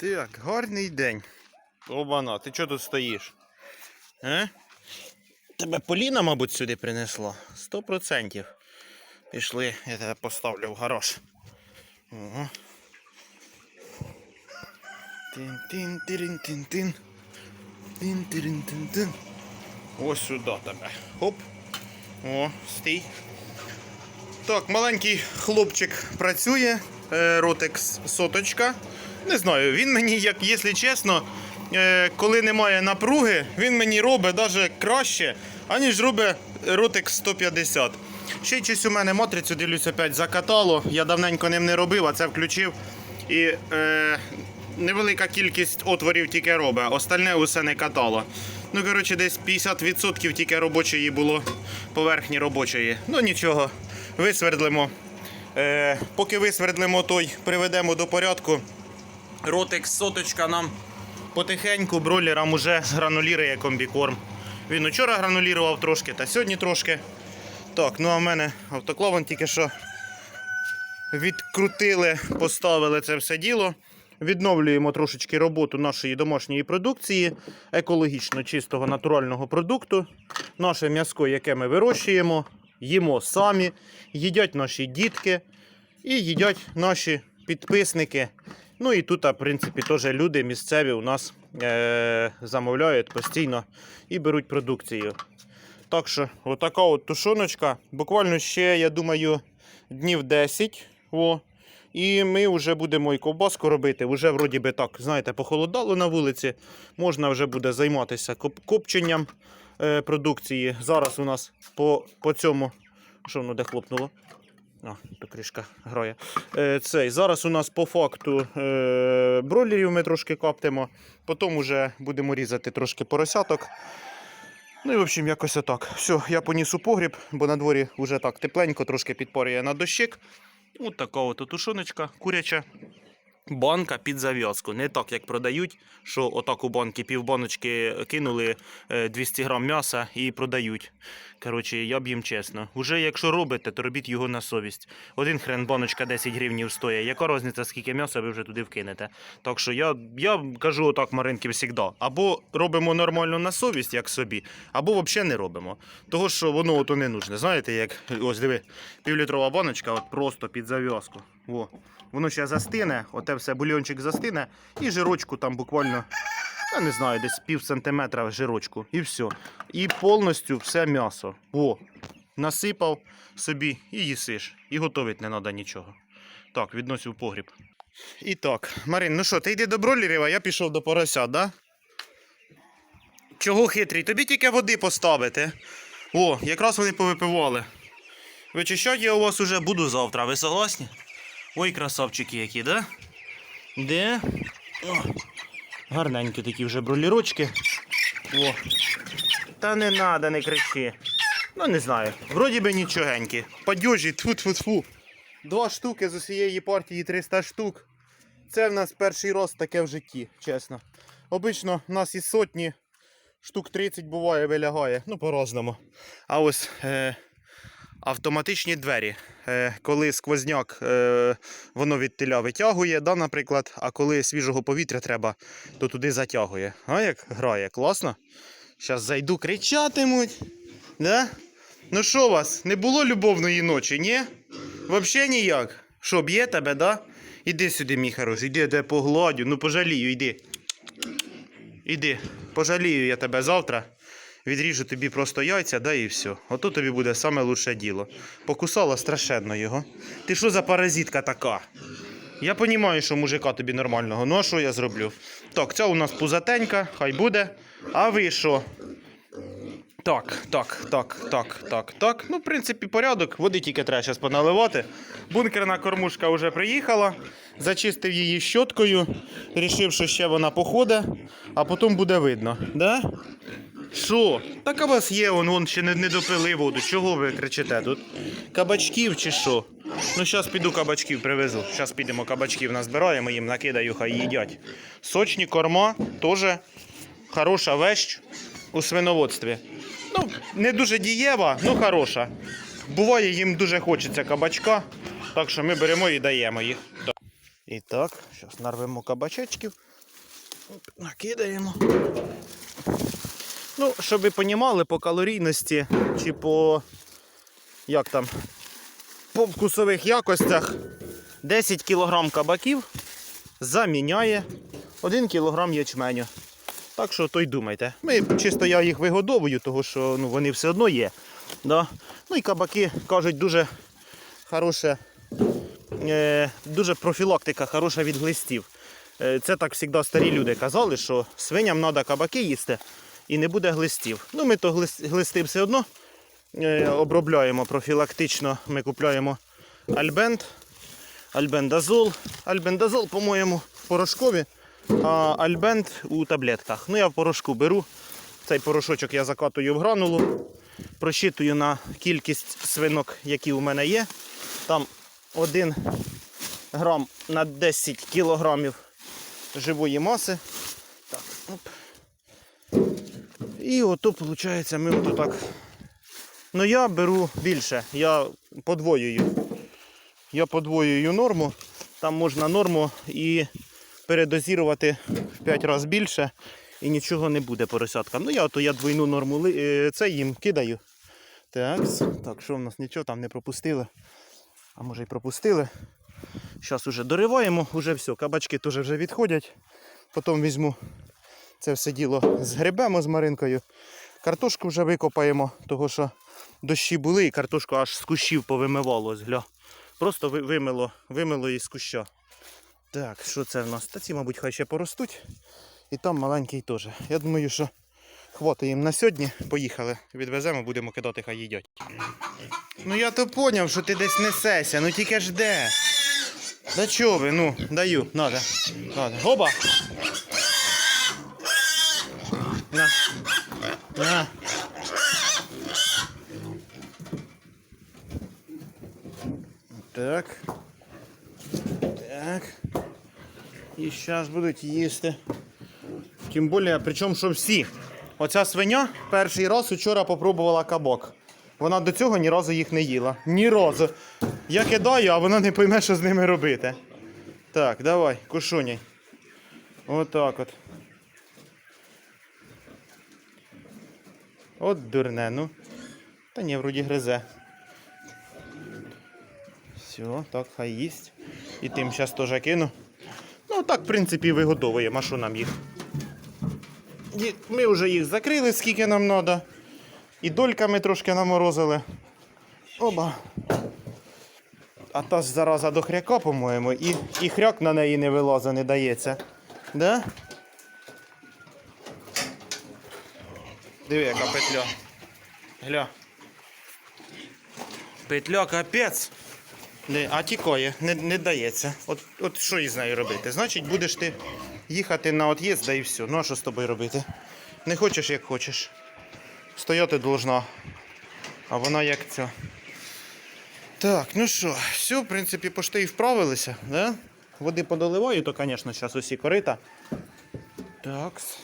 Так, гарний день. Обана, ти чого тут стоїш? Е? Тебе Поліна, мабуть, сюди принесла? Сто процентів. Пішли, я тебе поставлю в гараж. Ого. Тин-тин-тирин-тин-тин. Тин-тирин-тин-тин. Ось сюди тебе. Хоп. О, стій. Так, маленький хлопчик працює, е, ротекс соточка. Не знаю, він мені, як, якщо чесно, е, коли немає напруги, він мені робить навіть краще, аніж робить ротекс 150. Ще й щось у мене матрицю, дивлюся, опять закатало. Я давненько ним не робив, а це включив. І е, невелика кількість отворів тільки робить, остальне усе не катало. Ну, коротше, десь 50% тільки робочої було поверхні робочої. Ну нічого, висвердлимо. Е, поки висвердлимо той, приведемо до порядку. Ротекс соточка нам потихеньку бройлерам уже гранулірує комбікорм. Він учора гранулірував трошки, та сьогодні трошки. Так, ну а в мене автоклав тільки що відкрутили, поставили це все діло. Відновлюємо трошечки роботу нашої домашньої продукції, екологічно чистого натурального продукту. Наше м'яско, яке ми вирощуємо, їмо самі, їдять наші дітки і їдять наші підписники. Ну і тут, в принципі, теж люди місцеві у нас е- замовляють постійно і беруть продукцію. Так що, отака от тушоночка. Буквально ще, я думаю, днів 10. О. І ми вже будемо і ковбаску робити. Вже вроді би так, знаєте, похолодало на вулиці. Можна вже буде займатися коп- копченням е, продукції. Зараз у нас по, по цьому. Що воно де хлопнуло? А, покришка грає. Е, цей. Зараз у нас по факту е, бройлерів ми трошки коптимо. Потім вже будемо різати трошки поросяток. Ну і в общем, якось отак. Все, я поніс у погріб, бо на дворі вже так тепленько, трошки підпорює на дощик. Ось така от тушоночка куряча. Банка під зав'язку. Не так, як продають, що отак у банки півбаночки кинули е, 200 грам м'яса і продають. Коротше, я б їм чесно. Уже якщо робите, то робіть його на совість. Один хрен баночка 10 гривнів стоїть. Яка різниця, скільки м'яса ви вже туди вкинете? Так що я, я кажу отак Маринки завжди. Або робимо нормально на совість, як собі, або взагалі не робимо. Того, що воно ото не нужне. Знаєте, як ось диви, півлітрова баночка, от просто під зав'язку. Во. Воно ще застине, оте все бульончик застине, і жирочку там буквально, я не знаю, десь пів сантиметра жирочку. І все. І повністю все м'ясо. О, насипав собі і їсиш. І готувати не треба нічого. Так, відносив погріб. І так, Марин, ну що, ти йди до бройлерів, а я пішов до поросят, да? Чого хитрий? Тобі тільки води поставити. О, якраз вони повипивали. Вичищати я у вас уже буду завтра, ви согласні? Ой, красавчики які, да? Де? О, гарненькі такі вже бролірочки. О. Та не надо, не кричи. Ну, не знаю. Вроді би нічогенькі. Падюжі, тфу тфу тфу Два штуки з усієї партії 300 штук. Це в нас перший раз таке в житті, чесно. Обично в нас із сотні штук 30 буває, вилягає. Ну, по-разному. А ось е, автоматичні двері. Е, коли сквозняк е, воно від теля витягує, да, наприклад, а коли свіжого повітря треба, то туди затягує. А як грає, класно? Зараз зайду, кричатимуть. Да? Ну що у вас, не було любовної ночі, ні? Взагалі ніяк. Що, б'є тебе, да? Іди сюди, мій хороший, іди, тебе погладю, ну пожалію, іди. Іди, пожалію я тебе завтра. Відріжу тобі просто яйця, да і все. Ото тобі буде саме лучше діло. Покусала страшенно його. Ти що за паразитка така? Я розумію, що мужика тобі нормального. Ну а що я зроблю? Так, ця у нас пузатенька, хай буде. А ви що? Так, так, так, так, так, так. Ну, в принципі, порядок. Води тільки треба зараз поналивати. Бункерна кормушка вже приїхала. Зачистив її щоткою. Рішив, що ще вона походить, а потім буде видно. Да? Що? Так у вас є, он, вон ще не, не допили воду. Чого ви кричите тут? Кабачків чи що? Ну, зараз піду кабачків привезу. Зараз підемо кабачків назбираємо, їм накидаю, хай їдять. Сочні корма теж хороша вещь у свиноводстві. Ну, не дуже дієва, ну хороша. Буває, їм дуже хочеться кабачка, так що ми беремо і даємо їх. І так, зараз нарвемо кабачечків. Накидаємо. Ну, щоб ви понімали, по калорійності чи по як там, по вкусових якостях 10 кг кабаків заміняє 1 кг ячменю. Так що то й думайте. Ми чисто я їх вигодовую, тому що ну, вони все одно є. Да? Ну і кабаки кажуть дуже хороше, е, дуже профілактика хороша від глистів. Е, це так завжди старі люди казали, що свиням треба кабаки їсти і не буде глистів. Ну ми то глисти все одно е, обробляємо профілактично. Ми купляємо альбент, альбендазол. Альбендазол, по-моєму, порошкові, а альбент у таблетках. Ну я в порошку беру. Цей порошочок я закатую в гранулу, просчитую на кількість свинок, які у мене є. Там 1 грам на 10 кілограмів живої маси. Так, оп. І ото, виходить, ми ото так. Ну я беру більше, я подвоюю. Я подвоюю норму. Там можна норму і передозірувати в 5 разів більше і нічого не буде поросяткам. Ну я ото я двойну норму е, це їм кидаю. Так, так, що в нас нічого там не пропустили. А може й пропустили. Зараз уже дориваємо, уже все, кабачки теж вже відходять. Потім візьму це все діло згребемо з маринкою. Картошку вже викопаємо, того що дощі були і картошку аж з кущів повимивало. Гля. Просто ви- вимило, вимило із куща. Так, що це в нас? Та ці, мабуть, хай ще поростуть. І там маленький теж. Я думаю, що хватить їм на сьогодні. Поїхали. Відвеземо, будемо кидати, хай їдять. Ну я то поняв, що ти десь несешся, ну тільки ж де. Да чого ви? Ну, даю, надо. Надо. Оба! На. На. Так. Так. І зараз будуть їсти. Тим більше, причому що всі. Оця свиня перший раз вчора попробувала кабок. Вона до цього ні разу їх не їла. Ні разу. Я кидаю, а вона не пойме, що з ними робити. Так, давай, кушуняй. Отак от. От дурне, ну. Та ні, вроді гризе. Все, так, хай їсть. І тим зараз теж кину. Ну так, в принципі, вигодовуємо, а що нам їх? Ми вже їх закрили, скільки нам треба. І дольками трошки наморозили. Оба. А та ж зараза до хряка, по-моєму, і, і хряк на неї не вилазить, не дається. Да? Диви, яка петля. Гля. Петля капець. А тікає, не, не дається. От, от що із нею робити? Значить, будеш ти їхати на от'їзд, да і все. Ну а що з тобою робити? Не хочеш, як хочеш. Стояти должна. А вона як ця. Так, ну що, все, в принципі, пошти і вправилися, да? Води подоливаю, то, звісно, зараз усі корита. Такс.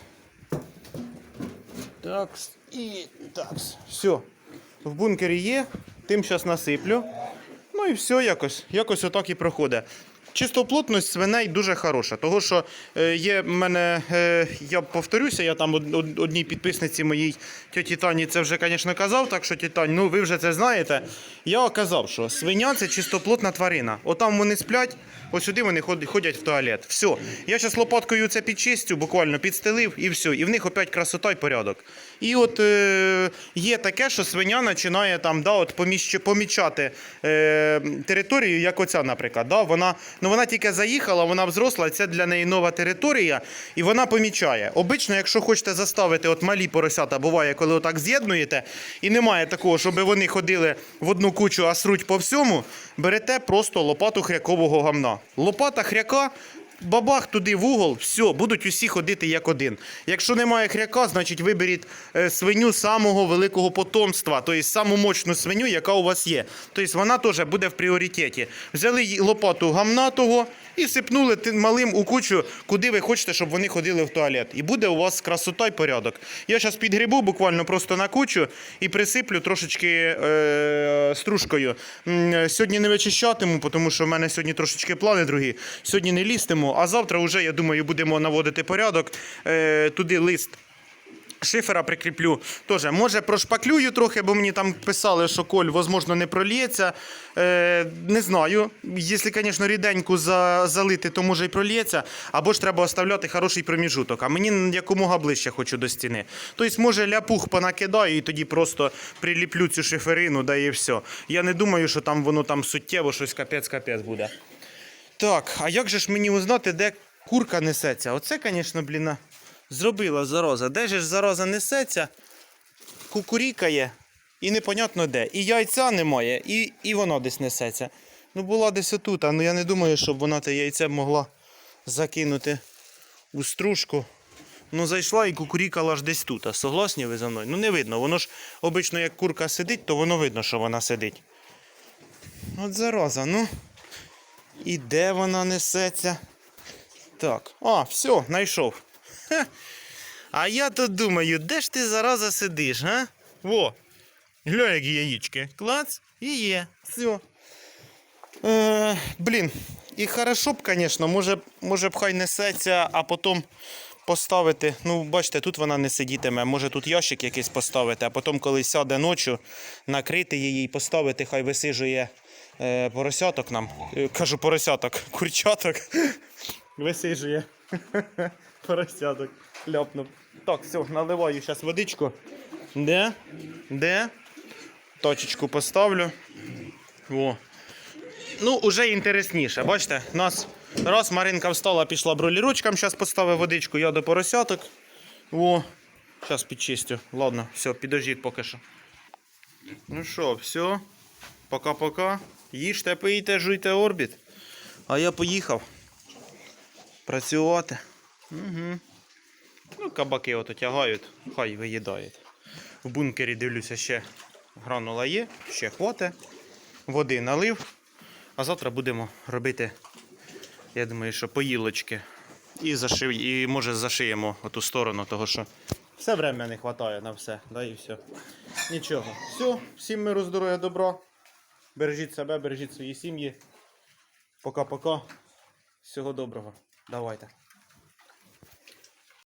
Такс. І такс. Все. В бункері є, тим зараз насиплю. Ну і все якось. Якось отак і проходить. Чистоплотність свиней дуже хороша, того що е, є в мене, е, я повторюся, я там од- од- одній підписниці моїй тьоті Тані це вже, звісно, казав, так що тітань, ну ви вже це знаєте. Я казав, що свиня це чистоплотна тварина. Отам вони сплять, ось сюди вони ходять в туалет. Все. Я зараз лопаткою це підчистю, буквально підстелив і все. І в них опять красота і порядок. І от е, є таке, що свиня починає там, да, от поміщ, помічати е, територію, як оця, наприклад. Да, вона, ну, вона тільки заїхала, вона взросла, це для неї нова територія, і вона помічає. Обично, якщо хочете заставити, от малі поросята, буває, коли отак з'єднуєте, і немає такого, щоб вони ходили в одну кучу, а сруть по всьому, берете просто лопату хрякового гамна. Лопата хряка бабах туди в угол, все, будуть усі ходити як один. Якщо немає хряка, значить виберіть е, свиню самого великого потомства, тобто саму мощну свиню, яка у вас є. Тобто вона теж буде в пріоритеті. Взяли лопату гамнатого і сипнули малим у кучу, куди ви хочете, щоб вони ходили в туалет. І буде у вас красота й порядок. Я зараз підгрібу буквально просто на кучу і присиплю трошечки е, стружкою. Сьогодні не вичищатиму, тому що в мене сьогодні трошечки плани другі. Сьогодні не лізтиму, а завтра вже, я думаю, будемо наводити порядок. Е, туди лист Шифера прикріплю. Тоже, може, прошпаклюю трохи, бо мені там писали, що коль, можливо, не прольється. Е, не знаю. Якщо, звісно, ріденьку за, залити, то може і прольється. Або ж треба оставляти хороший проміжуток. А мені якомога ближче хочу до стіни. Тобто, може, ляпух понакидаю і тоді просто приліплю цю шиферину, да і все. Я не думаю, що там воно там суттєво щось капець-капець буде. Так, а як же ж мені узнати, де курка несеться? Оце, звісно, блін, зробила зараза. Де же ж зараза несеться, кукурікає, і непонятно де. І яйця немає, і, і воно десь несеться. Ну, була десь отут, а ну я не думаю, щоб вона те яйце могла закинути у стружку. Ну, зайшла і кукурікала аж десь тут. А согласні ви за мною? Ну не видно. Воно ж обично, як курка сидить, то воно видно, що вона сидить. От зараза, ну. І де вона несеться? Так. А, все, знайшов. А я то думаю, де ж ти зараза сидиш, га? Во. Гля, як яєчки. Клац і є. Все. Е, блін. І хорошо б, звісно, може, може б хай несеться, а потім поставити. Ну, бачите, тут вона не сидітиме. Може тут ящик якийсь поставити, а потім, коли сяде ночі, накрити її і поставити, хай висижує поросяток нам. Е, кажу поросяток, курчаток. Висижує. поросяток. Ляпнув. Так, все, наливаю зараз водичку. Де? Де? Точечку поставлю. О. Ну, уже інтересніше. Бачите, нас раз Маринка встала, пішла бролірочкам, зараз поставив водичку, я до поросяток. О, зараз підчистю. Ладно, все, підождіть поки що. Ну що, все. Пока-пока. Їжте, пийте, жуйте орбіт. А я поїхав працювати. Угу. Ну, кабаки ото тягають, хай виїдають. В бункері дивлюся, ще гранула є, ще хватить. Води налив. А завтра будемо робити, я думаю, що поїлочки. І зашив, і може зашиємо оту сторону, того що все время не вистачає на все. Да, і все. Нічого. Все, всім миру, здоров'я, добра. Бережіть себе, бережіть свої сім'ї. Пока-пока. Всього доброго. Давайте.